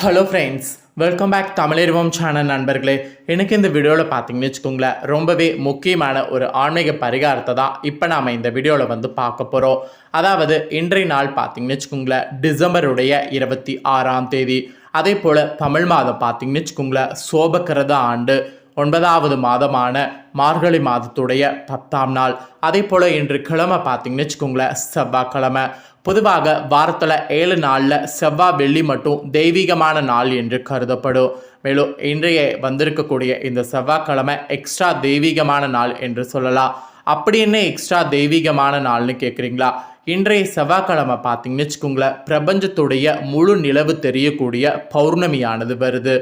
Hello friends welcome back Tamilarvam channel நண்பர்களே. எனக்கு இந்த வீடியோவில் பார்த்தீங்கன்னு வச்சுக்கோங்களேன் ரொம்பவே முக்கியமான ஒரு ஆன்மீக பரிகாரத்தை தான் இப்போ நாம் இந்த வீடியோவில் வந்து பார்க்க போகிறோம் அதாவது இன்றைய நாள் பார்த்தீங்கன்னு வச்சுக்கோங்களேன் டிசம்பருடைய இருபத்தி ஆறாம் தேதி. அதே போல் தமிழ் மாதம் பார்த்தீங்கன்னு வச்சுக்கோங்களேன் சோபக்கிரத ஆண்டு ஒன்பதாவது மாதமான மார்கழி மாதத்துடைய பத்தாம் நாள். அதே போல் இன்று கிழமை பார்த்தீங்கன்னு வச்சுக்கோங்களேன் செவ்வாய்க்கிழமை. பொதுவாக வாரத்தில் ஏழு நாளில் செவ்வாய் வெள்ளி மட்டும் தெய்வீகமான நாள் என்று கருதப்படும். மேலும் இன்றைய வந்திருக்கக்கூடிய இந்த செவ்வாய்க்கிழமை எக்ஸ்ட்ரா தெய்வீகமான நாள் என்று சொல்லலாம். அப்படி என்ன எக்ஸ்ட்ரா தெய்வீகமான நாள்னு கேட்குறீங்களா இன்றைய செவ்வாய்க்கிழமை பார்த்தீங்கன்னு வச்சுக்கோங்களேன் பிரபஞ்சத்துடைய முழு நிலவு தெரியக்கூடிய பௌர்ணமியானது வருது.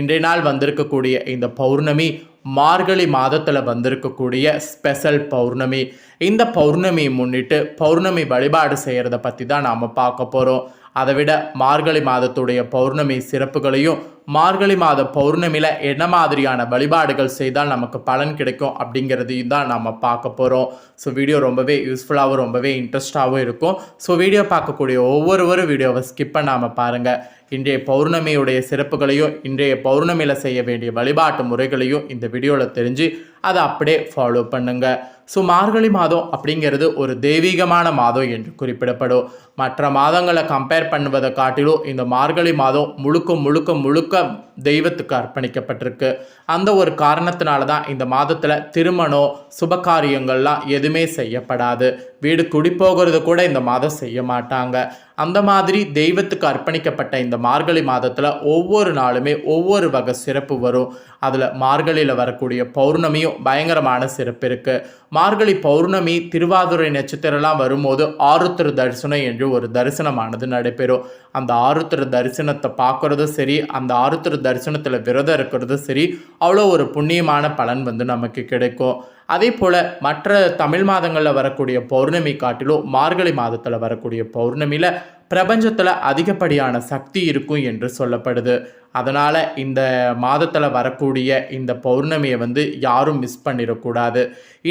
இன்றைய நாள் வந்திருக்கக்கூடிய இந்த பௌர்ணமி மார்கழி மாதத்தில் வந்திருக்கக்கூடிய ஸ்பெஷல் பௌர்ணமி. இந்த பௌர்ணமியை முன்னிட்டு பௌர்ணமி வழிபாடு செய்கிறத பற்றி தான் நாம் பார்க்க போகிறோம் அதை விட மார்கழி மாதத்துடைய பௌர்ணமி சிறப்புகளையும் மார்கழி மாத பௌர்ணமியில் என்ன மாதிரியான வழிபாடுகள் செய்தால் நமக்கு பலன் கிடைக்கும் அப்படிங்கிறதையும் தான் நம்ம பார்க்க போகிறோம் ஸோ வீடியோ ரொம்பவே யூஸ்ஃபுல்லாகவும் ரொம்பவே இன்ட்ரெஸ்டாகவும் இருக்கும். ஸோ வீடியோ பார்க்கக்கூடிய ஒவ்வொருவரும் வீடியோவை ஸ்கிப் பண்ணாமல் பாருங்கள் இன்றைய பௌர்ணமியுடைய சிறப்புகளையும் இன்றைய பௌர்ணமியில் செய்ய வேண்டிய வழிபாட்டு முறைகளையும் இந்த வீடியோவில் தெரிஞ்சு அதை அப்படியே ஃபாலோ பண்ணுங்கள் ஸோ மார்கழி மாதம் அப்படிங்கிறது ஒரு தெய்வீகமான மாதம் என்று குறிப்பிடப்படும். மற்ற மாதங்களை கம்பேர் பண்ணுவதை காட்டிலும் இந்த மார்கழி மாதம் முழுக்க முழுக்க முழுக்க தெய்வத்துக்கு அர்ப்பணிக்கப்பட்டிருக்கு. அந்த ஒரு காரணத்தினால தான் இந்த மாதத்தில் திருமணம் சுபகாரியங்கள்லாம் எதுவுமே செய்யப்படாது. வீடு குடிப்போகிறது கூட இந்த மாதம் செய்ய மாட்டாங்க. அந்த மாதிரி தெய்வத்துக்கு அர்ப்பணிக்கப்பட்ட இந்த மார்கழி மாதத்தில் ஒவ்வொரு நாளுமே ஒவ்வொரு வகை சிறப்பு வரும். அதில் மார்கழியில் வரக்கூடிய பௌர்ணமியும் பயங்கரமான சிறப்பு இருக்குது மார்கழி பௌர்ணமி திருவாதுரை நட்சத்திரம்லாம் வரும்போது ஆருத்திர தரிசனம் என்று ஒரு தரிசனமானது நடைபெறும். அந்த ஆருத்திர தரிசனத்தை பார்க்குறதும் சரி அந்த ஆருத்திர தரிசனத்தில் விரதம் இருக்கிறதும் சரி அவ்வளோ ஒரு புண்ணியமான பலன் வந்து நமக்கு கிடைக்கும். அதே போல் மற்ற தமிழ் மாதங்களில் வரக்கூடிய பௌர்ணமி காட்டிலும் மார்கழி மாதத்தில் வரக்கூடிய பௌர்ணமியில் பிரபஞ்சத்தில் அதிகப்படியான சக்தி இருக்கும் என்று சொல்லப்படுது. அதனால் இந்த மாதத்தில் வரக்கூடிய இந்த பௌர்ணமியை வந்து யாரும் மிஸ் பண்ணிடக்கூடாது.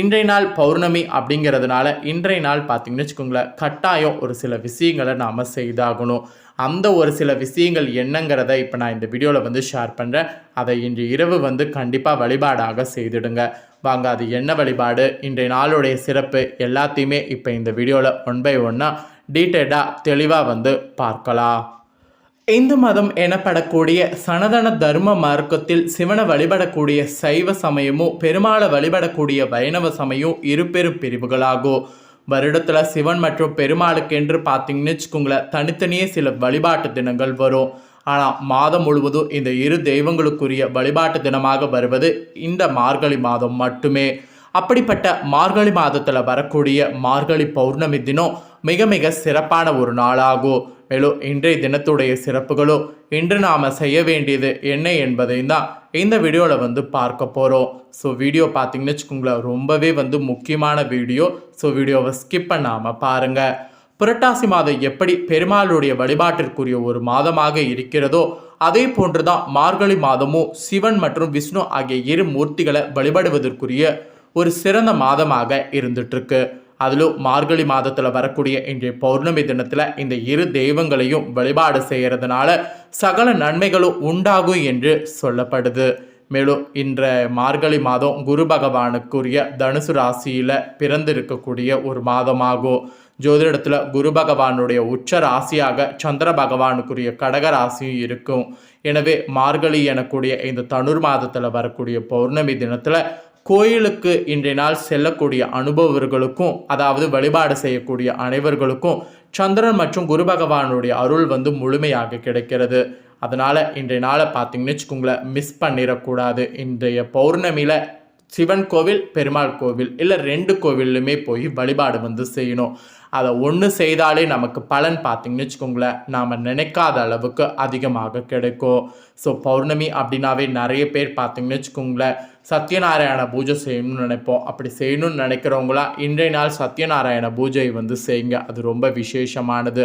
இன்றைய நாள் பௌர்ணமி அப்படிங்கிறதுனால இன்றைய நாள் பார்த்திங்கன்னு வச்சுக்கோங்களேன் கட்டாயம் ஒரு சில விஷயங்களை நாம் செய்தாகணும். அந்த ஒரு சில விஷயங்கள் என்னங்கிறத இப்போ நான் இந்த வீடியோவில் வந்து ஷேர் பண்ணுறேன் அதை இன்று இரவு வந்து கண்டிப்பாக வழிபாடாக செய்திடுங்க. வாங்க அது என்ன வழிபாடு? இன்றைய நாளுடைய சிறப்பு எல்லாத்தையுமே இப்போ இந்த வீடியோவில் ஒன் பை ஒன்னாக டீட்டெயிலாக தெளிவாக வந்து பார்க்கலாம். இந்து மதம் எனப்படக்கூடிய சனதன தர்ம மார்க்கத்தில் சிவனை வழிபடக்கூடிய சைவ சமயமும் பெருமாளை வழிபடக்கூடிய வைணவ சமயம் இரு பெரும் பிரிவுகளாகும். வருடத்தில் சிவன் மற்றும் பெருமாளுக்கென்று பார்த்தீங்கன்னு வச்சுக்கோங்களேன் தனித்தனியே சில வழிபாட்டு தினங்கள் வரும். ஆனால் மாதம் முழுவதும் இந்த இரு தெய்வங்களுக்குரிய வழிபாட்டு தினமாக வருவது இந்த மார்கழி மாதம் மட்டுமே. அப்படிப்பட்ட மார்கழி மாதத்தில் வரக்கூடிய மார்கழி பௌர்ணமி தினம் மிக மிக சிறப்பான ஒரு நாளாகும். மேலும் இன்றைய தினத்துடைய சிறப்புகளும் இன்று நாம் செய்ய வேண்டியது என்ன என்பதையும் தான் இந்த வீடியோவில் வந்து பார்க்க போகிறோம் ஸோ வீடியோ பார்த்தீங்கன்னு வச்சுக்கோங்களேன் ரொம்பவே வந்து முக்கியமான வீடியோ. ஸோ வீடியோவை ஸ்கிப் பண்ணாமல் பாருங்கள் புரட்டாசி மாதம் எப்படி பெருமாளுடைய வழிபாட்டிற்குரிய ஒரு மாதமாக இருக்கிறதோ அதே போன்றுதான் மார்கழி மாதமும் சிவன் மற்றும் விஷ்ணு ஆகிய இரு மூர்த்திகளை வழிபடுவதற்குரிய ஒரு சிறந்த மாதமாக இருந்துட்டுருக்கு. அதிலும் மார்கழி மாதத்தில் வரக்கூடிய இன்றைய பௌர்ணமி தினத்தில் இந்த இரு தெய்வங்களையும் வழிபாடு செய்கிறதுனால சகல நன்மைகளும் உண்டாகும் என்று சொல்லப்படுது. மேலும் இன்ற மார்கழி மாதம் குரு பகவானுக்குரிய தனுசு ராசியில் பிறந்திருக்கக்கூடிய ஒரு மாதமாகும். ஜோதிடத்தில் குரு பகவானுடைய உச்ச ராசியாக சந்திர பகவானுக்குரிய கடக ராசியும் இருக்கும். எனவே மார்கழி எனக்கூடிய இந்த தனுர் மாதத்தில் வரக்கூடிய பௌர்ணமி தினத்தில் கோயிலுக்கு இன்றைய நாள் செல்லக்கூடிய அனுபவர்களுக்கும் அதாவது வழிபாடு செய்யக்கூடிய அனைவர்களுக்கும் சந்திரன் மற்றும் குரு பகவானுடைய அருள் வந்து முழுமையாக கிடைக்கிறது. அதனால் இன்றைய நாளை பார்த்தீங்கன்னு வச்சுக்கோங்களேன் மிஸ் பண்ணிடக்கூடாது. இன்றைய பௌர்ணமியில் சிவன் கோவில் பெருமாள் கோவில் இல்லை ரெண்டு கோவில்லுமே போய் வழிபாடு வந்து செய்யணும். அதை ஒன்று செய்தாலே நமக்கு பலன் பார்த்தீங்கன்னு வச்சுக்கோங்களேன் நாம் நினைக்காத அளவுக்கு அதிகமாக கிடைக்கும். ஸோ பௌர்ணமி அப்படின்னாவே நிறைய பேர் பார்த்தீங்கன்னு வச்சுக்கோங்களேன் சத்யநாராயண பூஜை செய்யணும்னு நினைப்போம். அப்படி செய்யணும்னு நினைக்கிறவங்களா இன்றைய நாள் சத்யநாராயண பூஜை வந்து செய்யுங்க. அது ரொம்ப விசேஷமானது.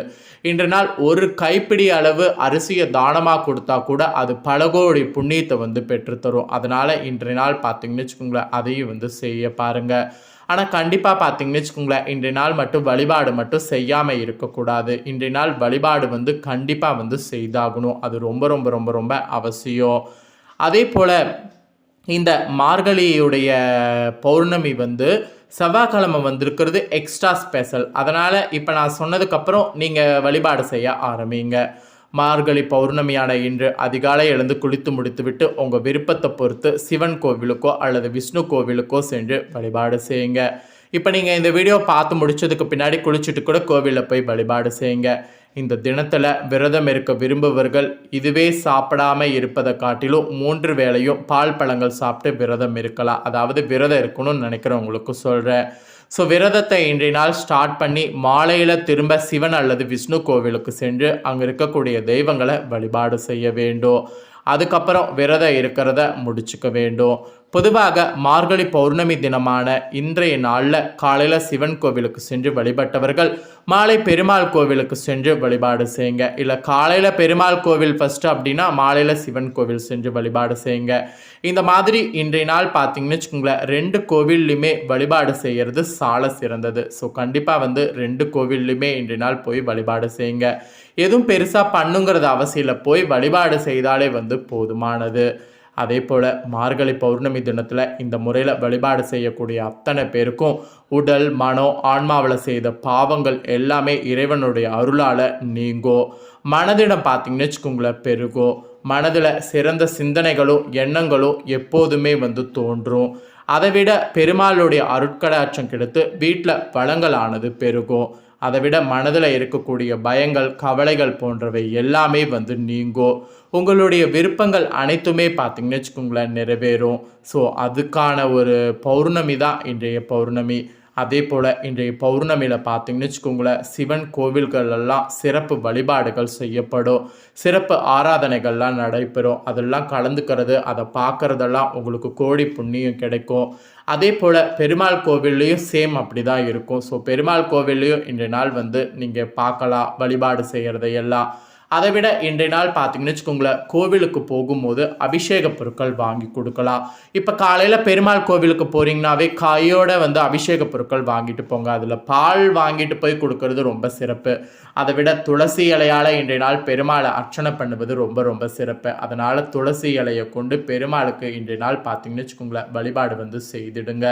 இன்றைய நாள் ஒரு கைப்பிடி அளவு அரிசியை தானமாக கொடுத்தா கூட அது பல கோடி புண்ணியத்தை வந்து பெற்றுத்தரும். அதனால் இன்றைய நாள் பார்த்தீங்கன்னு வச்சுக்கோங்களேன் அதையும் வந்து செய்ய பாருங்கள் ஆனால் கண்டிப்பாக பார்த்தீங்கன்னு வச்சுக்கோங்களேன் இன்றைய நாள் மட்டும் வழிபாடு மட்டும் செய்யாமல் இருக்கக்கூடாது. இன்றைய நாள் வழிபாடு வந்து கண்டிப்பாக வந்து செய்தாகணும். அது ரொம்ப ரொம்ப ரொம்ப ரொம்ப அவசியம். அதே போல் இந்த மார்கழியுடைய பௌர்ணமி வந்து செவ்வாய்க்கிழமை வந்திருக்கிறது எக்ஸ்ட்ரா ஸ்பெஷல் அதனால் இப்போ நான் சொன்னதுக்கப்புறம் நீங்கள் வழிபாடு செய்ய ஆரம்பிங்க. மார்கழி பௌர்ணமியான இன்று அதிகாலை எழுந்து குளித்து முடித்துவிட்டு உங்கள் விருப்பத்தை பொறுத்து சிவன் கோவிலுக்கோ அல்லது விஷ்ணு கோவிலுக்கோ சென்று வழிபாடு செய்யுங்க. இப்போ நீங்கள் இந்த வீடியோ பார்த்து முடிச்சதுக்கு பின்னாடி குளிச்சுட்டு கூட கோவிலில் போய் வழிபாடு செய்யுங்க. இந்த தினத்தில் விரதம் இருக்க விரும்புபவர்கள் இதுவே சாப்பிடாம இருப்பதை காட்டிலும் மூன்று வேளையும் பால் பழங்கள் சாப்பிட்டு விரதம் இருக்கலாம். அதாவது விரதம் இருக்கணும்னு நினைக்கிறவங்களுக்கு சொல்கிறேன் ஸோ விரதத்தை இன்றைய நாள் ஸ்டார்ட் பண்ணி மாலையில் திரும்ப சிவன் அல்லது விஷ்ணு கோவிலுக்கு சென்று அங்கே இருக்கக்கூடிய தெய்வங்களை வழிபாடு செய்ய வேண்டும். அதுக்கப்புறம் விரதம் இருக்கிறத முடிச்சுக்க வேண்டும். பொதுவாக மார்கழி பௌர்ணமி தினமான இன்றைய நாளில் காலையில் சிவன் கோவிலுக்கு சென்று வழிபட்டவர்கள் மாலை பெருமாள் கோவிலுக்கு சென்று வழிபாடு செய்யுங்க. இல்லை காலையில் பெருமாள் கோவில் ஃபஸ்ட்டு அப்படின்னா மாலையில் சிவன் கோவில் சென்று வழிபாடு செய்யுங்க. இந்த மாதிரி இன்றைய நாள் பார்த்தீங்கன்னு வச்சுக்கோங்களேன் ரெண்டு கோவில்லையுமே வழிபாடு செய்கிறது சால சிறந்தது. ஸோ கண்டிப்பாக வந்து ரெண்டு கோவில்லையுமே இன்றைய நாள் போய் வழிபாடு செய்யுங்க. எதுவும் பெருசாக பண்ணுங்கிறது அவசியம் இல்லை. போய் வழிபாடு செய்தாலே வந்து போதுமானது. அதே போல் மார்கழி பௌர்ணமி தினத்தில் இந்த முறையில் வழிபாடு செய்யக்கூடிய அத்தனை பேருக்கும் உடல் மனம் ஆன்மாவில் செய்த பாவங்கள் எல்லாமே இறைவனுடைய அருளால் நீங்கும் மனதிடம் பார்த்தீங்கன்னு வச்சுக்கோங்களேன் பெருகும் மனதில் சிறந்த சிந்தனைகளும் எண்ணங்களும் எப்போதுமே வந்து தோன்றும். அதை விட பெருமாளுடைய அருட்கடாட்சம் கிடைத்து வீட்டில் வளங்களானது பெருகும். அதை விட மனதில் இருக்கக்கூடிய பயங்கள் கவலைகள் போன்றவை எல்லாமே வந்து நீங்கும் உங்களுடைய விருப்பங்கள் அனைத்துமே பார்த்தீங்கன்னு வச்சுக்கோங்களேன் நிறைவேறும். ஸோ அதுக்கான ஒரு பௌர்ணமி தான் இன்றைய பௌர்ணமி. அதே போல் இன்றைய பௌர்ணமியில் பார்த்தீங்கன்னு வச்சுக்கோங்களேன் சிவன் கோவில்களெல்லாம் சிறப்பு வழிபாடுகள் செய்யப்படும். சிறப்பு ஆராதனைகள்லாம் நடைபெறும். அதெல்லாம் கலந்துக்கிறது அதை பார்க்குறதெல்லாம் உங்களுக்கு கோடி புண்ணியம் கிடைக்கும். அதே போல் பெருமாள் கோவில்லையும் சேம் அப்படி தான் இருக்கும். ஸோ பெருமாள் கோவில்லையும் இன்றைய நாள் வந்து நீங்கள் பார்க்கலாம் வழிபாடு செய்கிறதையெல்லாம் அதை விட இன்றைய நாள் பார்த்தீங்கன்னு வச்சுக்கோங்களேன் கோவிலுக்கு போகும்போது அபிஷேக பொருட்கள் வாங்கி கொடுக்கலாம். இப்போ காலையில் பெருமாள் கோவிலுக்கு போகிறீங்கனாவே காயோட வந்து அபிஷேக பொருட்கள் வாங்கிட்டு போங்க. அதில் பால் வாங்கிட்டு போய் கொடுக்கறது ரொம்ப சிறப்பு. அதை விட துளசி இலையால் இன்றைய நாள் பெருமாளை அர்ச்சனை பண்ணுவது ரொம்ப ரொம்ப சிறப்பு. அதனால் துளசி இலையை கொண்டு பெருமாளுக்கு இன்றைய நாள் பார்த்தீங்கன்னு வச்சுக்கோங்களேன் வழிபாடு வந்து செய்திடுங்க.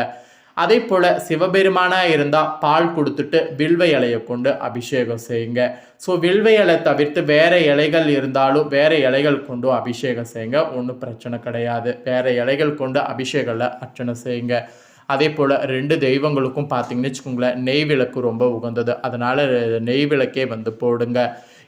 அதே போல் சிவபெருமானாக இருந்தால் பால் கொடுத்துட்டு வில்வ இலையை கொண்டு அபிஷேகம் செய்யுங்க. ஸோ வில்வ இலை தவிர்த்து வேறு இலைகள் இருந்தாலும் வேறு இலைகள் கொண்டு அபிஷேகம் செய்யுங்க. ஒன்றும் பிரச்சனை கிடையாது. வேறு இலைகள் கொண்டு அபிஷேகத்தில் அர்ச்சனை செய்யுங்க. அதே போல் ரெண்டு தெய்வங்களுக்கும் பார்த்தீங்கன்னு வச்சுக்கோங்களேன் நெய் விளக்கு ரொம்ப உகந்தது. அதனால் நெய் விளக்கே வந்து போடுங்க.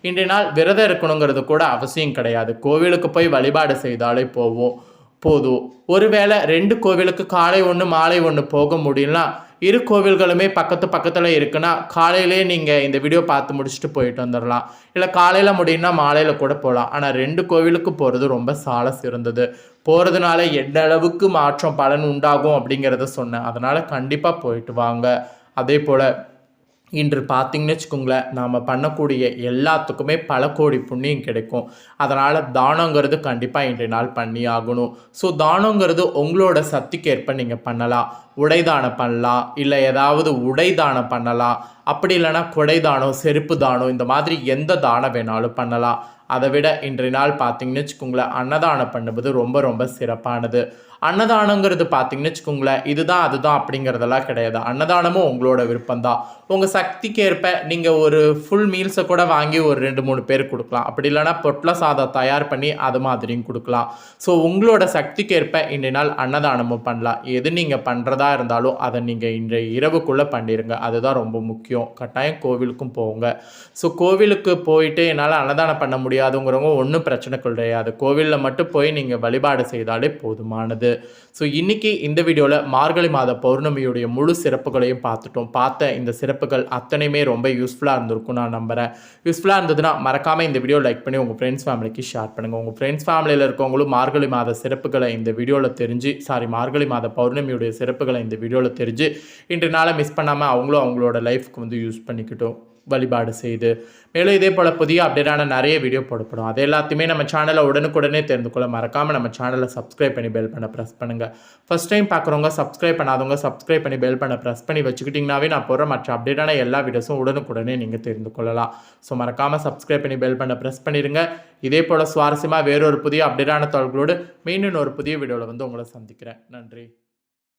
இன்றைய நாள் விரதம் இருக்கணுங்கிறது கூட அவசியம் கிடையாது. கோவிலுக்கு போய் வழிபாடு செய்தாலே போவோம். போதும். ஒருவேளை ரெண்டு கோவிலுக்கு காலை ஒன்று மாலை ஒன்று போக முடியலனா இரு கோவில்களுமே பக்கத்து பக்கத்தில் இருக்குன்னா காலையிலே நீங்கள் இந்த வீடியோ பார்த்து முடிச்சுட்டு போயிட்டு வந்துடலாம் இல்லை காலையில் முடியும்னா மாலையில் கூட போகலாம் ஆனால் ரெண்டு கோவிலுக்கு போகிறது ரொம்ப சால சிறந்தது. போகிறதுனால எந்த அளவுக்கு மாற்றம் பலன் உண்டாகும் அப்படிங்கிறத சொன்னேன். அதனால் கண்டிப்பாக போயிட்டு வாங்க. அதே போல் இன்று பார்த்தீங்கன்னு வச்சுக்கோங்களேன் நாம் பண்ணக்கூடிய எல்லாத்துக்குமே பல கோடி புண்ணியம் கிடைக்கும். அதனால் தானங்கிறது கண்டிப்பாக இன்றைய நாள் பண்ணி ஆகணும். ஸோ தானங்கிறது உங்களோட சக்திக்கு நீங்கள் பண்ணலாம். உடைதானம் பண்ணலாம். இல்லை ஏதாவது உடைதானம் பண்ணலாம். அப்படி இல்லைன்னா குடைதானம் செருப்பு தானம் இந்த மாதிரி எந்த தானம் வேணாலும் பண்ணலாம். அதை விட இன்றைய நாள் பார்த்தீங்கன்னு வச்சுக்கோங்களேன் அன்னதானம் பண்ணுவது ரொம்ப ரொம்ப சிறப்பானது. அன்னதானங்கிறது பார்த்தீங்கன்னு வச்சுக்கோங்களேன் இதுதான் அதுதான் அப்படிங்கிறதெல்லாம் கிடையாது. அன்னதானமும் உங்களோட விருப்பம் தான் உங்கள் சக்திக்கு ஏற்ப நீங்கள் ஒரு ஃபுல் மீல்ஸை கூட வாங்கி ஒரு ரெண்டு மூணு பேர் கொடுக்கலாம். அப்படி இல்லைனா பொட்ல சாதம் தயார் பண்ணி அது மாதிரியும் கொடுக்கலாம். ஸோ உங்களோட சக்திக்கு ஏற்ப இன்றைய நாள் அன்னதானமும் பண்ணலாம். எது நீங்கள் பண்ணுறதா இருந்தாலும் அதை நீங்கள் இன்றைய இரவுக்குள்ளே பண்ணிடுங்க அதுதான் ரொம்ப முக்கியம். கட்டாயம் கோவிலுக்கும் போங்க. ஸோ கோவிலுக்கு போயிட்டு என்னால் அன்னதானம் பண்ண முடியும்? முடியாதுங்கிறவங்க ஒன்றும் பிரச்சனை கிடையாது. கோவிலில் மட்டும் போய் நீங்கள் வழிபாடு செய்தாலே போதுமானது. ஸோ இன்றைக்கி இந்த வீடியோவில் மார்கழி மாத பௌர்ணமியுடைய முழு சிறப்புகளையும் பார்த்துட்டோம். பார்த்த இந்த சிறப்புகள் அத்தனையுமே ரொம்ப யூஸ்ஃபுல்லாக இருந்திருக்கும் நான் நம்புகிறேன் யூஸ்ஃபுல்லாக இருந்ததுன்னா மறக்காமல் இந்த வீடியோ லைக் பண்ணி உங்கள் ஃப்ரெண்ட்ஸ் ஃபேமிலிக்கு ஷேர் பண்ணுங்கள் உங்கள் ஃப்ரெண்ட்ஸ் ஃபேமிலியில் இருக்கவங்களும் மார்கழி மாத சிறப்புகளை இந்த வீடியோவில் தெரிஞ்சு சாரி மார்கழி மாத பௌர்ணமியுடைய சிறப்புகளை இந்த வீடியோவில் தெரிஞ்சு இன்று நாளை மிஸ் பண்ணாமல் அவங்களும் அவங்களோட லைஃப்க்கு வந்து யூஸ் பண்ணிக்கிட்டோம். வழிபாடு செய்து. மேலும் இதே போல் புதிய அப்டேட்டான நிறைய வீடியோ போடப்படும். அது எல்லாத்தையுமே நம்ம சேனலை உடனுக்குடனே தெரிந்து கொள்ள மறக்காமல் நம்ம சேனலை சப்ஸ்கிரைப் பண்ணி பெல் பண்ண ப்ரெஸ் பண்ணுங்கள் ஃபஸ்ட் டைம் பார்க்குறவங்க சப்ஸ்கிரைப் பண்ணாதவங்க சப்ஸ்கிரைப் பண்ணி பெல் பண்ண ப்ரெஸ் பண்ணி வச்சுக்கிட்டிங்கனாவே நான் போகிற மற்ற அப்டேட்டான எல்லா வீடியோஸும் உடனுக்குடனே நீங்கள் தெரிந்து கொள்ளலாம். ஸோ மறக்காமல் சப்ஸ்கிரைப் பண்ணி பெல் பண்ண ப்ரெஸ் பண்ணிடுங்க இதே போல் சுவாரஸ்யமாக வேறொரு புதிய அப்டேட்டான தொழில்களோடு மீண்டும் ஒரு புதிய வீடியோவில் வந்து உங்களை சந்திக்கிறேன். நன்றி.